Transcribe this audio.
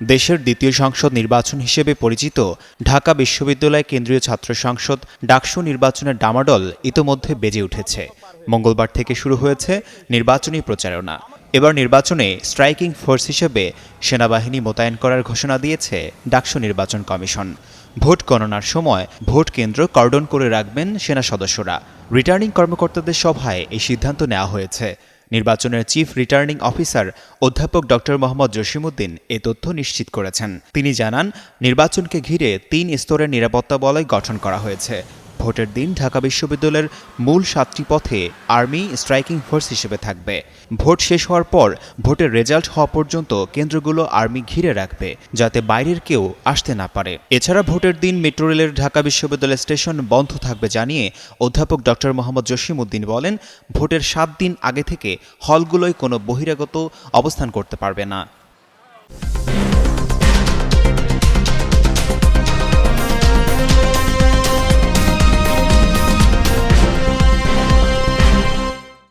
দেশের দ্বিতীয় সংসদ নির্বাচন হিসেবে পরিচিত ঢাকা বিশ্ববিদ্যালয় কেন্দ্রীয় ছাত্র সংসদ ডাকসু নির্বাচনের ডামাডল ইতোমধ্যে বেজে উঠেছে। মঙ্গলবার থেকে শুরু হয়েছে নির্বাচনী প্রচারণা। এবার নির্বাচনে স্ট্রাইকিং ফোর্স হিসেবে সেনাবাহিনী মোতায়েন করার ঘোষণা দিয়েছে ডাকসু নির্বাচন কমিশন। ভোট গণনার সময় ভোট কেন্দ্র কর্ডন করে রাখবেন সেনা সদস্যরা। রিটার্নিং কর্মকর্তাদের সভায় এই সিদ্ধান্ত নেওয়া হয়েছে। নির্বাচনের চিফ রিটার্নিং অফিসার অধ্যাপক ড মোহাম্মদ জসিমুদ্দিন এ তথ্য নিশ্চিত করেছেন। তিনি জানান, নির্বাচনকে ঘিরে তিন স্তরের নিরাপত্তা বলয় গঠন করা হয়েছে। ভোটের দিন ঢাকা বিশ্ববিদ্যালয়ের মূল সাতটি পথে আর্মি, স্ট্রাইকিং ফোর্স হিসেবে থাকবে। ভোট শেষ হওয়ার পর ভোটের রেজাল্ট হওয়া পর্যন্ত কেন্দ্রগুলো আর্মি ঘিরে রাখবে, যাতে বাইরের কেউ আসতে না পারে। এছাড়া ভোটের দিন মেট্রো রেলের ঢাকা বিশ্ববিদ্যালয় স্টেশন বন্ধ থাকবে জানিয়ে অধ্যাপক ডক্টর মোহাম্মদ জসিমউদ্দিন বলেন, ভোটের সাত দিন আগে থেকে হলগুলোয় কোনো বহিরাগত অবস্থান করতে পারবে না।